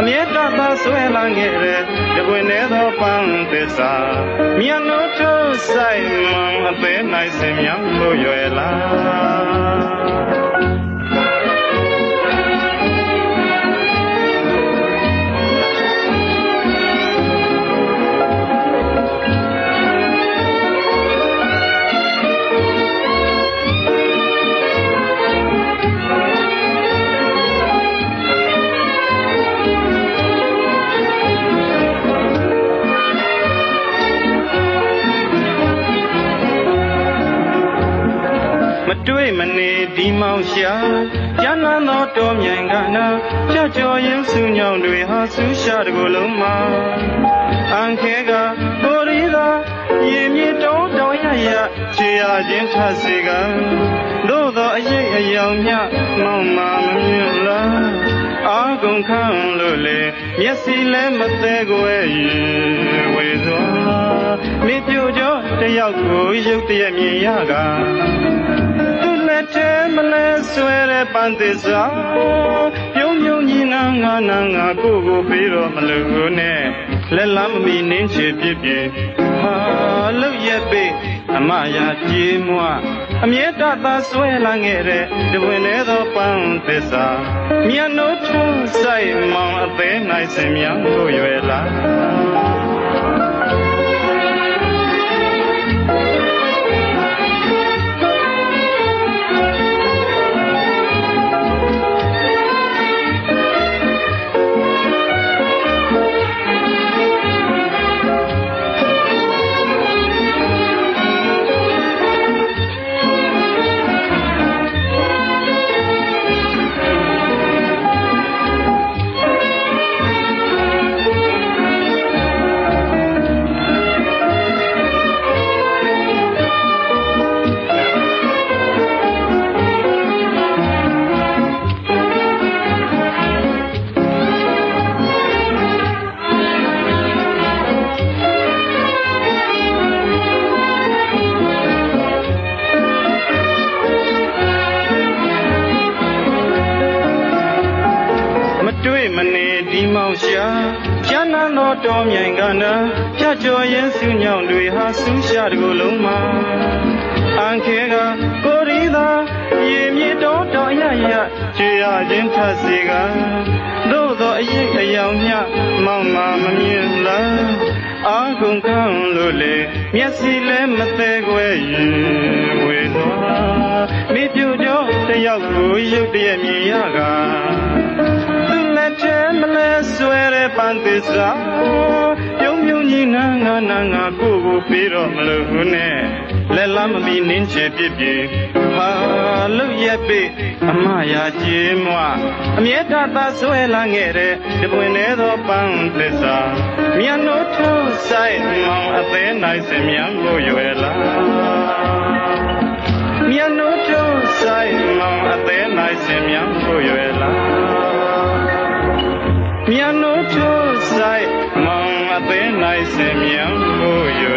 အမြဲတမ်းဆွဲလာခဲ့တဲ့တပွင့်တဲ့သောပန်းသစ္စာမြတ်နိုးထုတ်ဆိုင်မှအသေးနိုင်စင်မြောင်းလို့ရွယ်လာ မတွေ့မနေဒီမောင်ရှာကျမ်းနန်းသောတော်မြိုင်ကနာကြကြော်ရင်စုညောင်တွေဟာဆူရှာတကိုယ်လုံးမှာအန်ခဲကကိုရီသာရေမြေတောတောင်ရရခြေရခြင်းထစေကသို့သောအရေးအယောင်မြမောင်မာမမြင်လားအာကုန်ခံလို့လေမျက်စိလည်းမသေးကိုယ်ဝေစွာမိပြိုကြောတယောက်ကိုရုပ်တရက်မြင်ရကသူလက် ထဲမလဲဆွဲတဲ့ပန်းသစ္စာပြုံးပြုံးကြီးငါငါနာငါကိုကိုပြီးတော့မလို့နဲ့လက်လမ်းမမီနင်းချေပြစ်ပြဟာလုတ်ရက်ပေအမယာကြေးမွအမြဲတသာဆွဲလာခဲ့တဲ့တပွင့်လေသောပန်းသစ္စာမြတ်နိုးထုံးဆိုင်မောင်အသေးနိုင်စင်မြောင်းကိုရွယ်လာ တွေ့မနေဒီမောင်ရှာကျမ်းနန်းတော်တော်မြိုင်ကနာဖြတ်ကျော်ရင်စုညောင်တွေဟာဆူးရှာတကိုယ်လုံးမှာအန်ခဲကကိုရီသာရေမြေတော်တော်ရရခြေရခြင်းထပ်စေကသို့သောအရေးအယောင်မြမောင်မာမမြင်လားအာကုန်ခံလို့လေမျက်စိလည်းမသေးခွဲရင်ဝေသွားမိပြူကြောတယောက်ကိုရုပ်တရက်မြင်ရက န်းသစ္စာပြုံးပြုံးကြီးနာငါနာငါကိုကိုပြီးတော့မလို့နဲ့လက်လမ်းမမီနင်းချေပြစ်ပြေဟာလုတ်ရက်ပေအမယာကြေးမွအမြဲတသာဆွဲလာခဲ့တဲ့တပွင့်နေသောပန်းသစ္စာမြတ်နိုးထုံးဆိုင်မောင်အသေးနိုင်စင်မြန်ကိုရွယ်လာမြတ်နိုးထုံးဆိုင်မောင်အသေးနိုင်စင်မြန်ကိုရွယ်လာမြတ်နိုးထုံး semeando eu